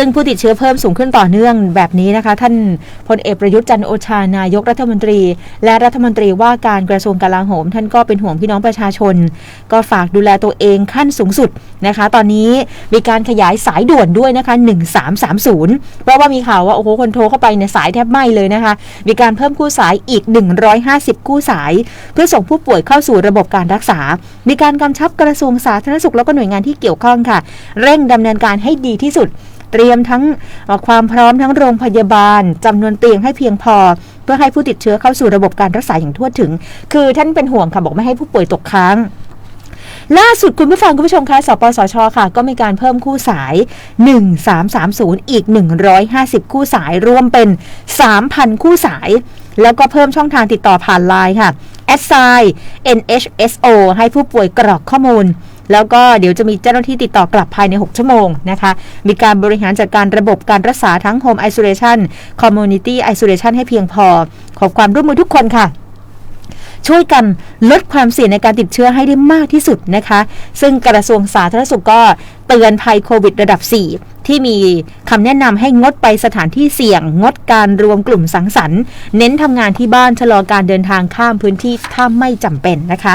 ซึ่งผู้ติดเชื้อเพิ่มสูงขึ้นต่อเนื่องแบบนี้นะคะ ท่านพลเอกประยุทธ์จันโอชานายกรัฐมนตรี และรัฐมนตรีว่าการกระทรวงกลาโหม ท่านก็เป็นห่วงพี่น้องประชาชน ก็ฝากดูแลตัวเองขั้นสูงสุดนะคะ ตอนนี้มีการขยายสายด่วนด้วยนะคะ 1330 เพราะว่ามีข่าวว่าโอ้โหคนโทรเข้าไปเนี่ยสายแทบไหม้เลยนะคะ มีการเพิ่มคู่สายอีก 150 คู่สาย เพื่อส่งผู้ป่วยเข้าสู่ระบบการรักษา มีการกำชับกระทรวงสาธารณสุขแล้วก็หน่วยงานที่เกี่ยวข้องค่ะ เร่งดำเนินการให้ดีที่สุด เตรียมทั้งความพร้อมทั้งโรงพยาบาลจำนวนเตียงให้เพียงพอ เพื่อให้ผู้ติดเชื้อเข้าสู่ระบบการรักษาอย่างทั่วถึง คือท่านเป็นห่วงค่ะบอกไม่ให้ผู้ป่วยตกค้างล่าสุดคุณผู้ฟังคุณผู้ชมคะสปสชค่ะ ก็มีการเพิ่มคู่สาย 1330 อีก 150 คู่สาย รวมเป็น 3,000 คู่สาย แล้วก็เพิ่มช่องทางติดต่อผ่านไลน์ค่ะ s i NHSO ให้ผู้ป่วยกรอกข้อมูล แล้วก็เดี๋ยวจะมีเจ้าหน้าที่ติดต่อกลับภายใน 6 ชั่วโมงนะคะ มีการบริหารจัดการระบบการรักษาทั้ง Home Isolation Community Isolation ให้เพียงพอ ขอความร่วมมือทุกคนค่ะช่วยกันลดความเสี่ยงในการติดเชื้อให้ได้มากที่สุดนะคะ ซึ่งกระทรวงสาธารณสุขก็เตือนภัยโควิดระดับ 4 ที่มีคำแนะนำให้งดไปสถานที่เสี่ยง งดการรวมกลุ่มสังสรรค์ เน้นทำงานที่บ้านชะลอการเดินทางข้ามพื้นที่ถ้าไม่จำเป็นนะคะ